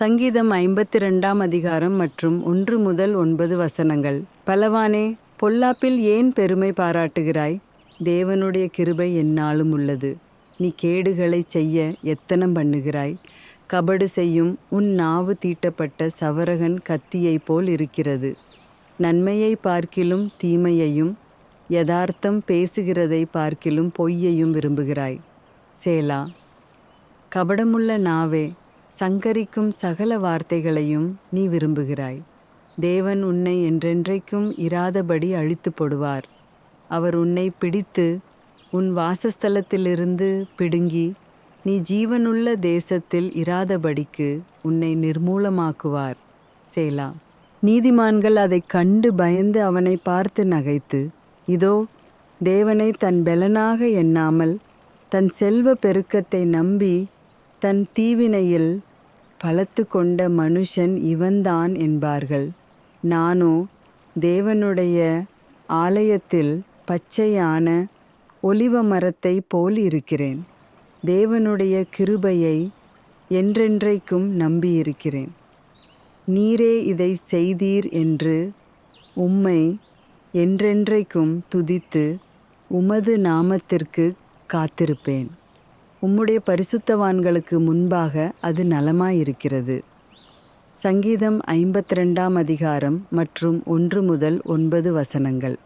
சங்கீதம் ஐம்பத்தி ரெண்டாம் அதிகாரம் மற்றும் ஒன்று முதல் ஒன்பது வசனங்கள். பலவானே பொல்லாப்பில் ஏன் பெருமை பாராட்டுகிறாய்? தேவனுடைய கிருபை என்னாலும் உள்ளது. நீ கேடுகளைச் செய்ய எத்தனம் பண்ணுகிறாய்? கபடு செய்யும் உன் நாவு தீட்டப்பட்ட சவரகன் கத்தியைப் போல் இருக்கிறது. நன்மையை பார்க்கிலும் தீமையையும் யதார்த்தம் பேசுகிறதை பார்க்கிலும் பொய்யையும் விரும்புகிறாய். சேலா. கபடமுள்ள நாவே சங்கரிக்கும் சகல வார்த்தைகளையும் நீ விரும்புகிறாய். தேவன் உன்னை என்றென்றைக்கும் இராதபடி அழித்து போடுவார். அவர் உன்னை பிடித்து உன் வாசஸ்தலத்திலிருந்து பிடுங்கி நீ ஜீவனுள்ள தேசத்தில் இராதபடிக்கு உன்னை நிர்மூலமாக்குவார். சேலா. நீதிமான்கள் அதைக் கண்டு பயந்து அவனை பார்த்து நகைத்து இதோ தேவனை தன் பெலனாக எண்ணாமல் தன் செல்வ பெருக்கத்தை நம்பி தன் தீவினையில் பலத்து கொண்ட மனுஷன் இவன்தான் என்பார்கள். நானோ தேவனுடைய ஆலயத்தில் பச்சையான ஒலிவ மரத்தை போல் இருக்கிறேன். தேவனுடைய கிருபையை என்றென்றைக்கும் நம்பியிருக்கிறேன். நீரே இதை செய்தீர் என்று உம்மை என்றென்றைக்கும் துதித்து உமது நாமத்திற்கு காத்திருப்பேன். உம்முடைய பரிசுத்தவான்களுக்கு முன்பாக அது நலமாயிருக்கிறது. சங்கீதம் ஐம்பத்தி ரெண்டாம் அதிகாரம் மற்றும் ஒன்று முதல் ஒன்பது வசனங்கள்.